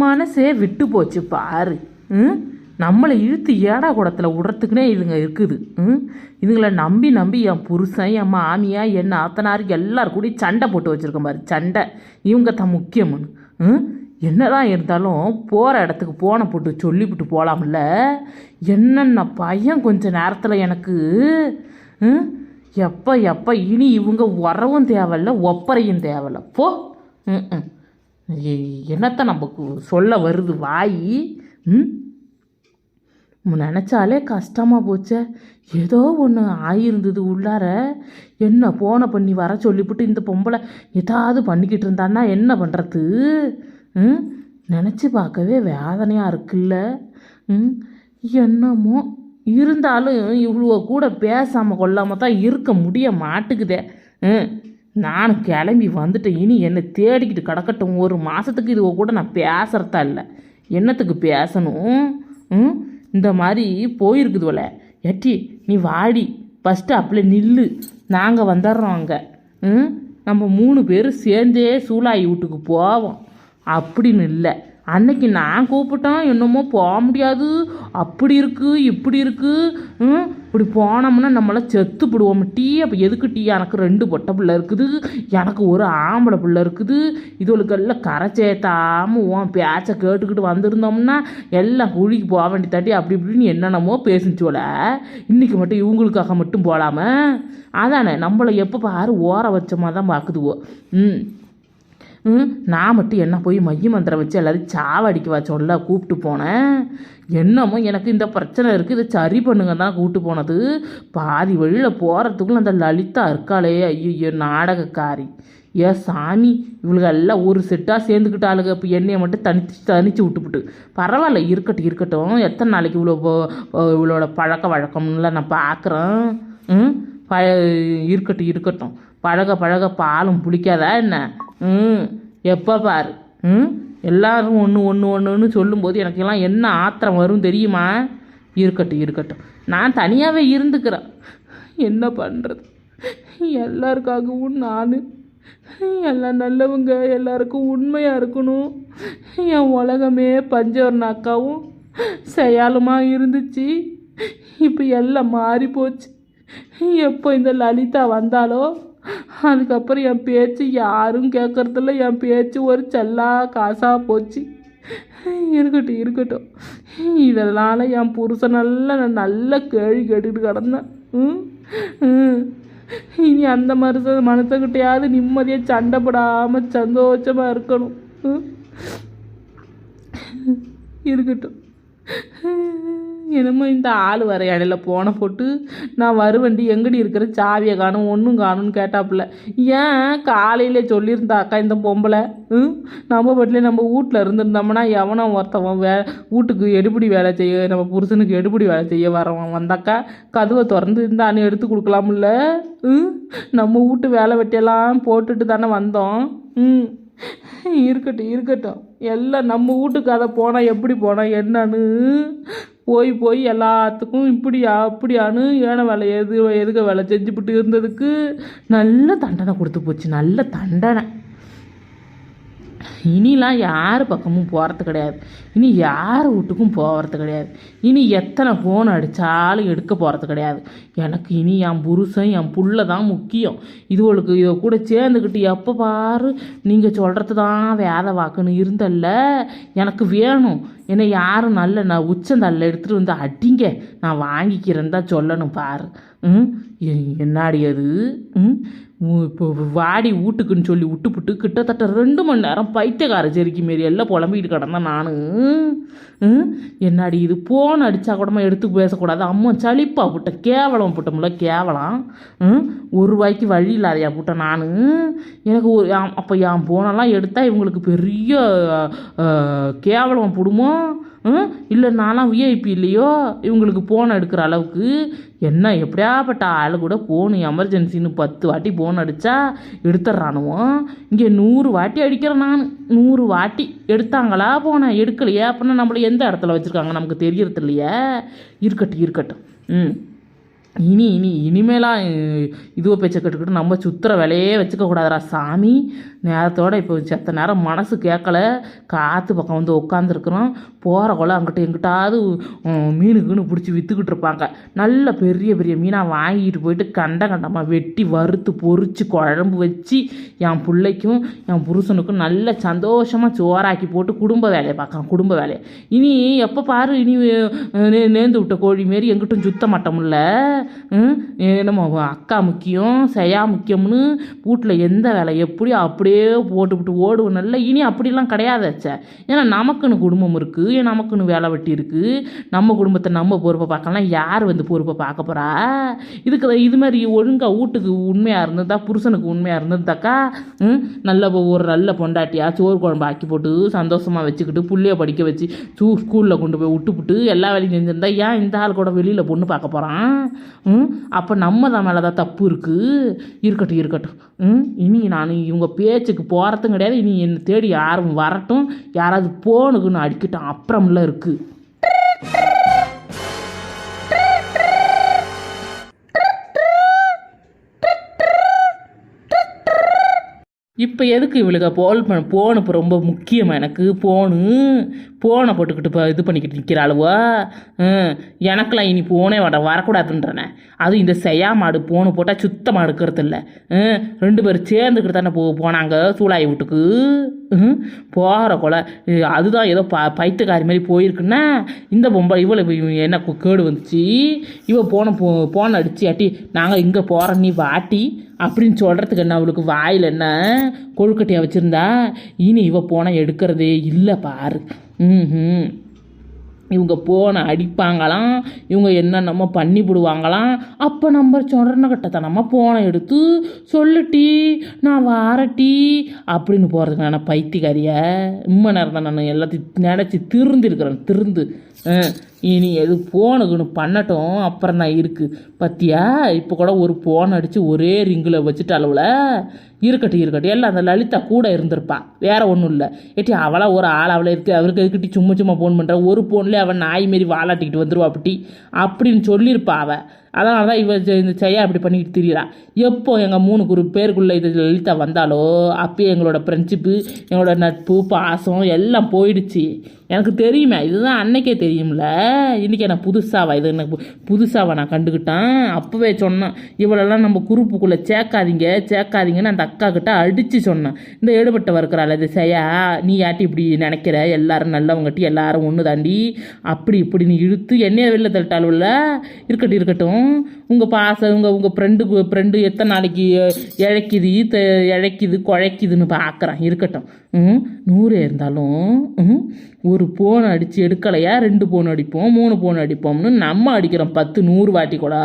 மனசே விட்டு போச்சு பாரு. ம்? நம்மளை இழுத்து ஏடா குடத்தில் விடுறதுக்குனே இதுங்க இருக்குது. ம்? இதுங்களை நம்பி நம்பி என் புருஷன் என் மாமியா என் ஆத்தனார் எல்லாரும் கூடி சண்டை போட்டு வச்சுருக்கேன் பாரு. சண்டை. இவங்க தான் முக்கியம்னு. ம்? என்னதான் இருந்தாலும் போகிற இடத்துக்கு போன போட்டு சொல்லிவிட்டு போகலாம்ல என்னென்ன பையன் கொஞ்ச நேரத்தில் எனக்கு. ம்? எப்போ எப்போ இனி இவங்க உறவும் தேவையில்ல ஒப்பரையும் தேவையில்ல. போ. ம் ம். என்னத்தை நமக்கு சொல்ல வருது வாய்? ம்? நினச்சாலே கஷ்டமாக போச்சே. ஏதோ ஒன்று ஆயிருந்தது உள்ளார. என்ன போனை பண்ணி வர சொல்லிவிட்டு இந்த பொம்பளை ஏதாவது பண்ணிக்கிட்டு இருந்தான்னா என்ன பண்ணுறது ம்? நினச்சி பார்க்கவே வேதனையாக இருக்குல்ல. ம்? என்னமோ இருந்தாலும் இவ்வளோ கூட பேசாமல் கொள்ளாமல் தான் இருக்க முடிய மாட்டுக்குதே. ம்? நான் கிளம்பி வந்துட்டேன். இனி என்னை தேடிக்கிட்டு கிடக்கட்டும். ஒரு மாதத்துக்கு இது கூட நான் பேசுகிறதா இல்லை. என்னத்துக்கு பேசணும்? ம்? இந்த மாதிரி போயிருக்குது போல. எட்டி நீ வாடி. பஸ் ஸ்டாப்பில் நில்லு. நாங்கள் வந்துடுறோம் அங்கே. ம்? நம்ம மூணு பேரும் சேர்ந்தே சூளாயி வீட்டுக்கு போவோம். அப்படின்னு இல்லை. அன்னைக்கு நான் கூப்பிட்டோம் என்னமோ போக முடியாது. அப்படி இருக்குது இப்படி இருக்குது இப்படி போனோம்னா நம்மளாம் செத்து போடுவோம். டீ அப்போ எதுக்கு டீ? எனக்கு ரெண்டு பொட்டை பிள்ளை இருக்குது. எனக்கு ஒரு ஆம்பளை பிள்ளை இருக்குது. இதுகளுக்கெல்லாம் கரை சேர்த்தாம உன் பேச்சை கேட்டுக்கிட்டு வந்திருந்தோம்னா எல்லாம் குழிக்கு போக வேண்டி தாட்டி அப்படி இப்படின்னு என்னென்னமோ பேசுனுச்சோல இன்னைக்கு மட்டும் இவங்களுக்காக மட்டும் போகலாம அதானே நம்மளை எப்போ பாரு ஓர வச்சமாக தான் பார்க்குதுவோ ம். நான் மட்டும் என்ன போய் மைய மந்திரம் வச்சு எல்லாத்தையும் சாவடிக்கவா சொல்ல கூப்பிட்டு போனேன்? என்னமோ எனக்கு இந்த பிரச்சனை இருக்குது இதை சரி பண்ணுங்க தான் கூப்பிட்டு போனது. பாதி வழியில் போகிறதுக்குள்ள அந்த லலிதா இருக்காளே ஐயோ நாடகக்காரி. ஏ சாமி இவளுகெல்லாம் ஒரு செட்டாக சேர்ந்துக்கிட்டாளுங்க இப்போ என்னையை மட்டும் தனிச்சு தனிச்சு விட்டுப்புட்டு. பரவாயில்ல இருக்கட்டும் இருக்கட்டும். எத்தனை நாளைக்கு இவ்வளோ இவளோட பழக்க வழக்கம்லாம் நான் பார்க்குறேன் ம்? ப இருக்கட்டும் இருக்கட்டும். பழக பழக பாலும் பிடிக்காதா என்ன? ம். எப்போ பார். ம்? எல்லோரும் ஒன்று ஒன்று ஒன்றுன்னு சொல்லும்போது எனக்கெல்லாம் என்ன ஆத்திரம் வரும் தெரியுமா? இருக்கட்டும் இருக்கட்டும். நான் தனியாகவே இருந்துக்கிறேன். என்ன பண்ணுறது எல்லாருக்காகவும் நான். எல்லாம் நல்லவங்க எல்லாருக்கும் உண்மையாக இருக்கணும். என் உலகமே பஞ்சவர்ண அக்காவும் செயலுமா இருந்துச்சு. இப்போ எல்லாம் மாறி போச்சு எப்போ இந்த லலிதா வந்தாலோ? அதுக்கப்புறம் என் பேச்சு யாரும் கேட்கறதில்ல என் பேச்சு ஒரு செல்லா காசாக போச்சு. இருக்கட்டும் இருக்கட்டும். இதனால் என் புருஷனெல்லாம் நான் நல்ல கேள்வி கேட்டுக்கிட்டு கிடந்தேன். ம்? ம். இனி அந்த மனுஷ மனுஷங்கிட்டையாவது நிம்மதியாக சண்டைப்படாமல் சந்தோஷமாக இருக்கணும். ம். இருக்கட்டும். என்னமோ இந்த ஆள் வர இடையில போன போட்டு நான் வருவண்டி எங்கடி இருக்கிற சாவியை காணும் ஒன்றும் காணும்னு கேட்டாப்புல. ஏன் காலையில சொல்லியிருந்தாக்கா இந்த பொம்பளை? ம்? நம்ம வீட்டிலே நம்ம வீட்டில் இருந்திருந்தோம்னா எவனோ ஒருத்தவன் வே வீட்டுக்கு எடுபடி வேலை செய்ய நம்ம புருஷனுக்கு எடுபடி வேலை செய்ய வரவன் வந்தாக்கா. கதவை திறந்து இருந்தான்னு எடுத்து கொடுக்கலாம்ல ம்? நம்ம வீட்டு வேலை வெட்டியெல்லாம் போட்டுட்டு தானே வந்தோம். ம். இருக்கட்டும் இருக்கட்டும். எல்லாம் நம்ம வீட்டுக்கு அதை போனால் எப்படி போனால் என்னன்னு போய் போய் எல்லாத்துக்கும் இப்படியா அப்படியான்னு ஏன வேலை எது எதுக்க வேலை செஞ்சுப்பிட்டு இருந்ததுக்கு நல்ல தண்டனை கொடுத்து போச்சு நல்ல தண்டனை. இனிலாம் யார் பக்கமும் போகிறது கிடையாது. இனி யார் வீட்டுக்கும் போகிறது கிடையாது. இனி எத்தனை ஃபோன் அடித்தாலும் எடுக்க போகிறது கிடையாது. எனக்கு இனி என் புருஷன் என் புள்ள தான் முக்கியம். இதுவளுக்கு இதை கூட சேர்ந்துக்கிட்டு எப்போ பாரு நீங்கள் சொல்கிறது தான் வேத வாக்குன்னு இருந்தல்ல. எனக்கு வேணும். என்னை யாரும் நல்ல நான் உச்சந்தல்ல எடுத்துகிட்டு வந்து அடிங்க. நான் வாங்கிக்கிறேன்னு தான் சொல்லணும் பாரு. ம்? என்னாடி அது? ம்? இப்போ வாடி வீட்டுக்குன்னு சொல்லி விட்டுப்புட்டு கிட்டத்தட்ட ரெண்டு மணி நேரம் பைத்தியக்கார செருக்கி மாரி எல்லாம் புலம்பிக்கிட்டு கிடந்தேன் நான். என்னாடி இது போன் அடித்தா கூடமா எடுத்து பேசக்கூடாது? அம்மா சளிப்பா புட்ட கேவலம் புட்டமுல்ல கேவலம். ஒரு ரூபாய்க்கு வழி இல்லாதையா புட்ட நான்? எனக்கு ஒரு அப்போ என் போனெல்லாம் எடுத்தால் இவங்களுக்கு பெரிய கேவலம் புடுமோ? இல்லை நான்லாம் விஐபி இல்லையோ? இவங்களுக்கு ஃபோன் எடுக்கிற அளவுக்கு. என்ன எப்படியாப்பட்ட ஆள் கூட ஃபோனு எமர்ஜென்சின்னு பத்து வாட்டி ஃபோன் அடித்தா எடுத்துட்றானுவோம் இங்கே நூறு வாட்டி அடிக்கிறேன் நான். நூறு வாட்டி எடுத்தாங்களா போனேன் எடுக்கலையே? அப்படின்னா நம்மளை எந்த இடத்துல வச்சுருக்காங்க நமக்கு தெரியறது இல்லையே இருக்கட்டும் இருக்கட்டும். ம். இனி இனி இனிமேலாம் இதுவோ பேச்சை கேட்டுக்கிட்டு நம்ம சுத்துற வேலையே வச்சுக்க சாமி. நேரத்தோட இப்போ செத்த நேரம் மனசு கேட்கல. காற்று பக்கம் வந்து உட்காந்துருக்குறோம் போகிற கொள்ள அங்கிட்ட எங்கிட்டாவது மீனுக்குன்னு பிடிச்சி விற்றுக்கிட்டு இருப்பாங்க. நல்ல பெரிய பெரிய மீனாக வாங்கிட்டு போயிட்டு கண்ட கண்டமாக வெட்டி வறுத்து பொறிச்சு குழம்பு வச்சு என் பிள்ளைக்கும் என் புருஷனுக்கும் நல்ல சந்தோஷமாக சோறாக்கி போட்டு குடும்ப வேலையை பார்க்கலாம் குடும்ப வேலையை. இனி எப்போ பாரு இனி நே- நேர்ந்து விட்ட கோழி மாரி எங்கிட்டும் சுத்த மாட்டோம்ல. என்னமோ அக்கா முக்கியம் செய்யா முக்கியம்னு வீட்டில் எந்த வேலை எப்படி அப்படியே போட்டுவிட்டு ஓடுவோம். நல்ல இனி அப்படிலாம் கிடையாதாச்சே ஏன்னா நமக்குன்னு குடும்பம் இருக்குது ஏன் நமக்குன்னு வேலை வெட்டி இருக்குது நம்ம குடும்பத்தை நம்ம பொறுப்பை பார்க்கலாம் யார் வந்து பொறுப்பை பார்க்க போகிறா இதுக்கு இது மாதிரி ஒழுங்காக வீட்டுக்கு உண்மையாக இருந்ததா புருஷனுக்கு உண்மையாக இருந்ததுதாக்கா ம், நல்ல ஒரு நல்ல பொண்டாட்டியாக சோறு குழம்பு ஆக்கி போட்டு சந்தோஷமாக வச்சுக்கிட்டு பிள்ளைய படிக்க வச்சு சூ ஸ்கூலில் கொண்டு போய் விட்டுப்புட்டு எல்லா வேலையும் செஞ்சிருந்தா ஏன் இந்த ஆள் கூட வெளியில் பொண்ணு பார்க்க போகிறான் ம்? அப்போ நம்ம தான் மேலே தான் தப்பு இருக்குது இருக்கட்டும் இருக்கட்டும். ம்? இனி நான் இவங்க பேச்சுக்கு போகிறதும் கிடையாது. இனி என்னை தேடி யாரும் வரட்டும். யாராவது போனுக்குன்னு அடிக்கட்டும். அப்புறம்ல இருக்குது இப்போ எதுக்கு இவளுக்கு போல் பண்ண போன் இப்போ ரொம்ப முக்கியம் எனக்கு? போனு போனை போட்டுக்கிட்டு இப்போ இது பண்ணிக்கிட்டு நிற்கிறாளுவா எனக்கெல்லாம் இனி போனே வட வரக்கூடாதுன்றனே. அதுவும் இந்த செய்யா மாடு போனு போட்டால் சுத்தமாக எடுக்கிறது இல்லை ரெண்டு பேரும் சேர்ந்துக்கிட்டு தானே போ போனாங்க சூளாய் வீட்டுக்கு. போகிற கொலை. அதுதான் ஏதோ ப பைத்தியக்காரி மாதிரி போயிருக்குன்னா இந்த பொம்பளை இவளை என்ன கேடு வந்துச்சு? இவ போன போ போன அடிச்சு அட்டி நாங்கள் இங்கே போகிறோம் நீ வாட்டி அப்படின்னு சொல்கிறதுக்கு என்ன அவளுக்கு வாயில் என்ன? கொழுக்கட்டையாக வச்சுருந்தா? இனி இவ போனால் எடுக்கிறதே இல்லை பாரு. ம் இவங்க போன அடிப்பாங்களாம் இவங்க என்னென்னமோ பண்ணி விடுவாங்களாம் அப்போ நம்ம சொன்ன கட்டத்தனமா போனை எடுத்து சொல்லுட்டி நான் வாரட்டி அப்படின்னு போகிறதுக்கு நான் பைத்தியக்காரிய? இம்ம நேரம் தான் நான் எல்லாத்தையும் நினச்சி திருந்திருக்கிறேன் திருந்து. இனி எது ஃபோனுக்குன்னு பண்ணட்டும் அப்புறம் தான் இருக்குது பத்தியா? இப்போ கூட ஒரு ஃபோன் அடித்து ஒரே ரிங்கில் வச்சுட்டு அளவில் இருக்கட்டும் இருக்கட்டும். எல்லாம் அந்த லலிதா கூட இருந்திருப்பா. வேற ஒன்றும் இல்லை. ஏட்டி அவளாக ஒரு ஆள் அவளை இருக்குது அவருக்கு எதுக்கிட்டி சும்மா சும்மா ஃபோன் பண்ணுறா ஒரு ஃபோன்லேயே அவன் நாய் மாரி வாலாட்டிக்கிட்டு வந்துருவா அப்படி அப்படின்னு சொல்லியிருப்பா அவள் அதனால தான் இவ இந்த செய்யா இப்படி பண்ணிக்கிட்டு திரியிறா. எப்போ எங்கள் மூணு குரு பேருக்குள்ளே இது லலிதா வந்தாலோ அப்போயே எங்களோட ஃப்ரெண்ட்ஷிப்பு எங்களோட நட்பு பாசம் எல்லாம் போயிடுச்சு. எனக்கு தெரியுமே இதுதான் அன்னைக்கே தெரியும்ல. இன்றைக்கி என்ன புதுசாவா இது? எனக்கு புதுசாவா நான் கண்டுக்கிட்டேன் அப்போவே சொன்னேன். இவளெல்லாம் நம்ம குரூப்புக்குள்ளே சேர்க்காதீங்க சேர்க்காதீங்கன்னு அந்த அக்கா கிட்ட அடித்து சொன்னேன். இந்த எடுபட்ட இருக்கிறாள் இது செய்யா நீ யாட்டி இப்படி நினைக்கிற? எல்லாரும் நல்லவங்கட்டி எல்லாரும் ஒன்று தாண்டி அப்படி இப்படி நீ இழுத்து என்னைய வெளில தள்ளிட்டாலும்ல இருக்கட்டும் இருக்கட்டும். உங்கள் பாச உங்கள் உங்கள் ஃப்ரெண்டு ஃப்ரெண்டு எத்தனை நாளைக்கு இழைக்குது த இழைக்குது குழைக்குதுன்னு பார்க்குறான் இருக்கட்டும். ம் நூறு இருந்தாலும் ம் ஒரு போன் அடித்து எடுக்கலையா ரெண்டு போன் அடிப்போம் மூணு போன் அடிப்போம்னு நம்ம அடிக்கிறோம் பத்து நூறு வாட்டி கூட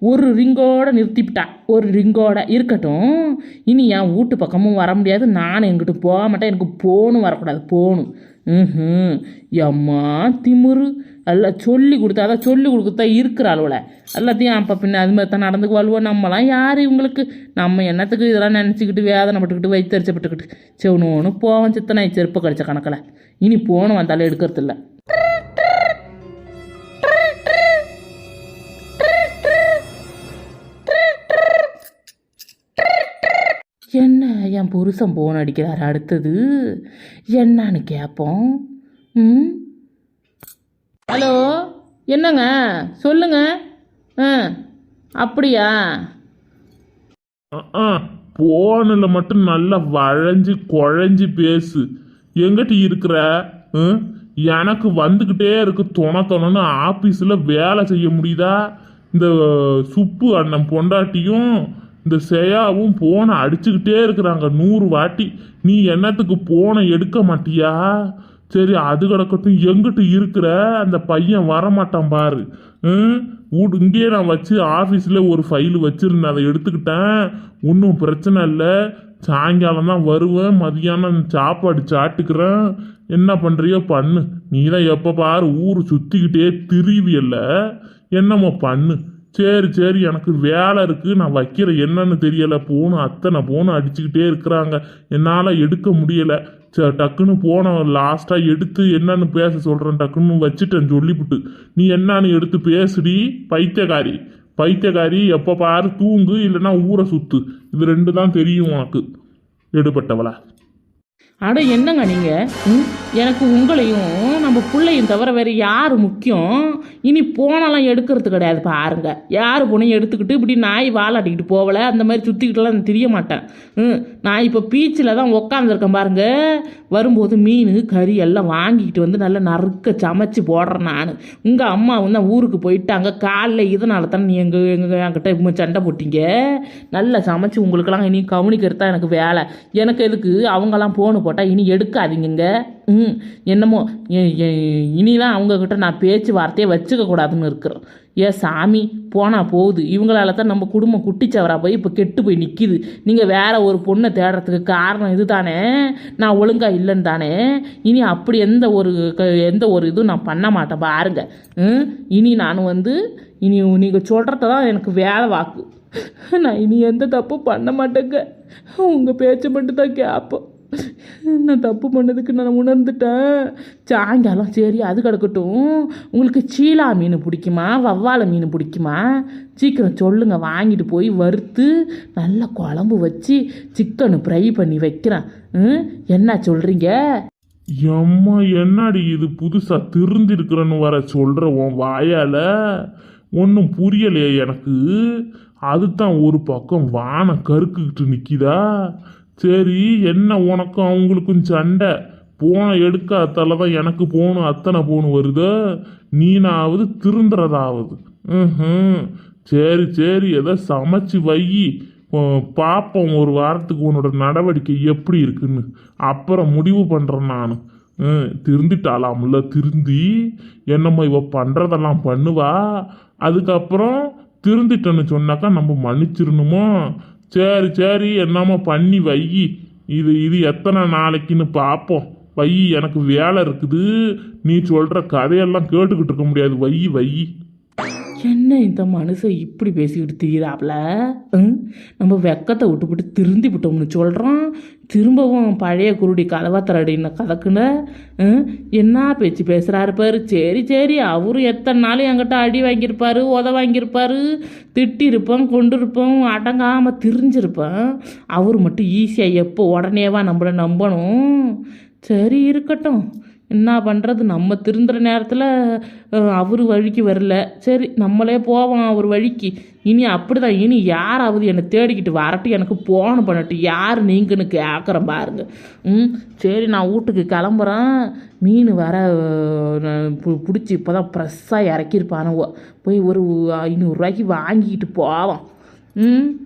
ஒரு ரிங்கோட நிறுத்திவிட்டா ஒரு ரிங்கோட இருக்கட்டும். இனி என் வீட்டு பக்கமும் வர முடியாது நானும் எங்கிட்ட போக மாட்டேன் எனக்கு போனும் வரக்கூடாது போகணும் ம் எம்மா திமுரு எல்லாம் சொல்லி கொடுத்தா அதான் சொல்லி கொடுத்தா இருக்கிற அளவில் எல்லாத்தையும் அப்போ பின்ன அது மாதிரி தான் நடந்துக்கு வாழ்வோம் நம்மலாம் யார் இவங்களுக்கு? நம்ம என்னத்துக்கு இதெல்லாம் நினச்சிக்கிட்டு வேதனைப்பட்டுக்கிட்டு வைத்தறிச்சப்பட்டுக்கிட்டு. செவனோன்னு போவோம் சித்தனை செருப்பு கிடச்ச கணக்கில். இனி போன வந்தாலும் எடுக்கிறது இல்லை என்ன என் புருஷன் போன் அடிக்கிறாரு அடுத்தது? என்னன்னு கேட்போம். ம்? ஹலோ என்னங்க? சொல்லுங்க. ஆ அப்படியா? போனில் மட்டும் நல்லா வளைஞ்சு குழஞ்சி பேசு. எங்கிட்ட இருக்கிற? எனக்கு வந்துக்கிட்டே இருக்கு துணை தொணன்னு ஆஃபீஸில் வேலை செய்ய முடியுதா? இந்த சுப்பு அண்ணன் பொண்டாட்டியும் இந்த செயாவும் போனை அடிச்சுக்கிட்டே இருக்கிறாங்க நூறு வாட்டி. நீ என்னத்துக்கு போனை எடுக்க மாட்டியா? சரி அது கிடக்கட்டும். எங்கிட்ட இருக்கிற அந்த பையன் வரமாட்டான் பாரு. ம்? வீடு இங்கேயே நான் வச்சு ஆஃபீஸில் ஒரு ஃபைல் வச்சுருந்தேன். அதை எடுத்துக்கிட்டேன். ஒன்றும் பிரச்சனை இல்லை. சாயங்காலம் தான் வருவேன். மதியானம் சாப்பாடு சாட்டுக்கிறேன் என்ன பண்ணுறியோ பண்ணு. நீ தான் எப்போ பாரு ஊர் சுற்றிக்கிட்டே திரிவியல்ல. என்னமோ பண்ணு. சரி சரி எனக்கு வேலை இருக்குது நான் வைக்கிற என்னன்னு தெரியலை. போகணும் அத்தனை போகணும் அடிச்சுக்கிட்டே இருக்கிறாங்க. என்னால் எடுக்க முடியல. சரி டக்குன்னு போனவன் லாஸ்ட்டாக எடுத்து என்னன்னு பேச சொல்கிறேன் டக்குன்னு வச்சுட்டேன் சொல்லிவிட்டு நீ என்னன்னு எடுத்து பேசுடி பைத்தியக்காரி. பைத்தியக்காரி எப்போ பாரு தூங்கு இல்லைன்னா ஊரை சுற்று இது ரெண்டு தான் தெரியும் உனக்கு. எடுபட்டவளா? அட என்னங்க நீங்கள் எனக்கு உங்களையும் நம்ம பிள்ளையும் தவிர வேறு யார் முக்கியம்? இனி போனெல்லாம் எடுக்கிறது கிடையாது பாருங்க. யார் போனையும் எடுத்துக்கிட்டு இப்படி நாய் வாலாட்டிக்கிட்டு போகல அந்த மாதிரி சுற்றிக்கிட்டுலாம் நான் தெரிய மாட்டேன். ம்? நான் இப்போ பீச்சில் தான் உக்காந்துருக்கேன் பாருங்க. வரும்போது மீன் கறி எல்லாம் வாங்கிக்கிட்டு வந்து நல்லா நறுக்க சமைச்சு போடுறேன் நான். உங்கள் அம்மா வந்து ஊருக்கு போயிட்டாங்க. காலைல இதனால தானே நீ எங்கள் எங்கள் என்கிட்ட சண்டை போட்டீங்க? நல்லா சமைச்சு உங்களுக்கெல்லாம் இனி கவனிக்கிறது தான் எனக்கு வேலை. எனக்கு எதுக்கு? அவங்கெல்லாம் போன போட்டால் இனி எடுக்காதீங்க ம் என்னமோ எ- எ- இனிலாம் அவங்கக்கிட்ட நான் பேச்சு வார்த்தையை வச்சுக்கக்கூடாதுன்னு இருக்கிறோம். ஏ சாமி போனால் போகுது. இவங்களால தான் நம்ம குடும்பம் குட்டிச்சவராக போய் இப்போ கெட்டு போய் நிற்கிது நீங்கள் வேறு ஒரு பொண்ணை தேடுறதுக்கு காரணம் இது தானே நான் ஒழுங்காக இல்லைன்னு தானே? இனி அப்படி எந்த ஒரு க- எந்த ஒரு இதுவும் நான் பண்ண மாட்டேன். பாருங்க. ம் இனி நான் வந்து இனி நீங்கள் சொல்கிறத தான் எனக்கு வேலை வாக்கு. நான் இனி எந்த தப்பும் பண்ண மாட்டேங்க. உங்கள் பேச்சை மட்டும் தான் கேட்போம். நான் தப்பு பண்ணதுக்கு நான் உணர்ந்துட்டேன்? சாயங்காலம் சரி அது கிடக்கட்டும். உங்களுக்கு சீலா மீன் பிடிக்குமா? வவ்வாலை மீன் பிடிக்குமா? சீக்கிரம் சொல்லுங்கள் வாங்கிட்டு போய் வறுத்து நல்லா குழம்பு வச்சு சிக்கனு ஃப்ரை பண்ணி வைக்கிறேன். ம், என்ன சொல்கிறீங்க எம்மா என்னடி இது புதுசாக திருந்திருக்கிறன்னு வர சொல்கிற உன் வாயால்? ஒன்றும் புரியலையே எனக்கு. அதுதான் ஒரு பக்கம் வானம் கருக்குக்கிட்டு நிற்கிதா சரி என்ன உனக்கும் அவங்களுக்கும் சண்டை? போன எடுக்காதால தான் எனக்கு போகணும் அத்தனை போகணும் வருது. நீனாவது திருந்துறதாவது. ம் சரி சரி ஏதோ சமைச்சு வை. பார்ப்போம் ஒரு வாரத்துக்கு உன்னோட நடவடிக்கை எப்படி இருக்குன்னு. அப்புறம் முடிவு பண்ணுறேன் நான். திருந்திட்டாலாம்ல திருந்தி. என்னம்மா இவ பண்ணுறதெல்லாம் பண்ணுவா? அதுக்கப்புறம் திருந்திட்டேன்னு சொன்னாக்கா நம்ம மன்னிச்சிடணுமோ? சரி சரி என்னமோ பண்ணி வை. இது இது எத்தனை நாளைக்குன்னு பார்ப்போம் வை எனக்கு வேலை இருக்குது. நீ சொல்கிற கதையெல்லாம் கேட்டுக்கிட்டு இருக்க முடியாது. வை வை. என்ன இந்த மனுஷன் இப்படி பேசிக்கிட்டு திரியிறாப்புல ம்? நம்ம வெக்கத்தை விட்டுவிட்டு திருந்தி விட்டோம்னு சொல்கிறோம் திரும்பவும் பழைய குருடி கதவாத்தரடின கதக்குன? ம்? என்ன பேச்சு பேசுகிறாரு பாரு. சரி சரி. அவரும் எத்தனை நாள் என்கிட்ட அடி வாங்கியிருப்பாரு உத வாங்கியிருப்பாரு? திட்டிருப்போம் கொண்டிருப்போம் அடங்காமல் திரிஞ்சிருப்பேன் அவர் மட்டும் ஈஸியாக எப்போ உடனேவா நம்மளை நம்பணும்? சரி இருக்கட்டும். என்ன பண்ணுறது நம்ம திருந்துற நேரத்தில் அவர் வழிக்கு வரல. சரி நம்மளே போவோம் அவர் வழிக்கு. இனி அப்படிதான். இனி யாராவது என்னை தேடிக்கிட்டு வரட்டும். எனக்கு போன பண்ணட்டு யார் நீங்கன்னு கேட்குறேன் பாருங்க. ம் சரி நான் வீட்டுக்கு கிளம்புறேன். மீன் வர பிடிச்சி இப்போ தான் ஃப்ரெஷ்ஷாக இறக்கியிருப்பானுவோ. போய் ஒரு ஐநூறுரூவாய்க்கு வாங்கிக்கிட்டு போவோம். ம்.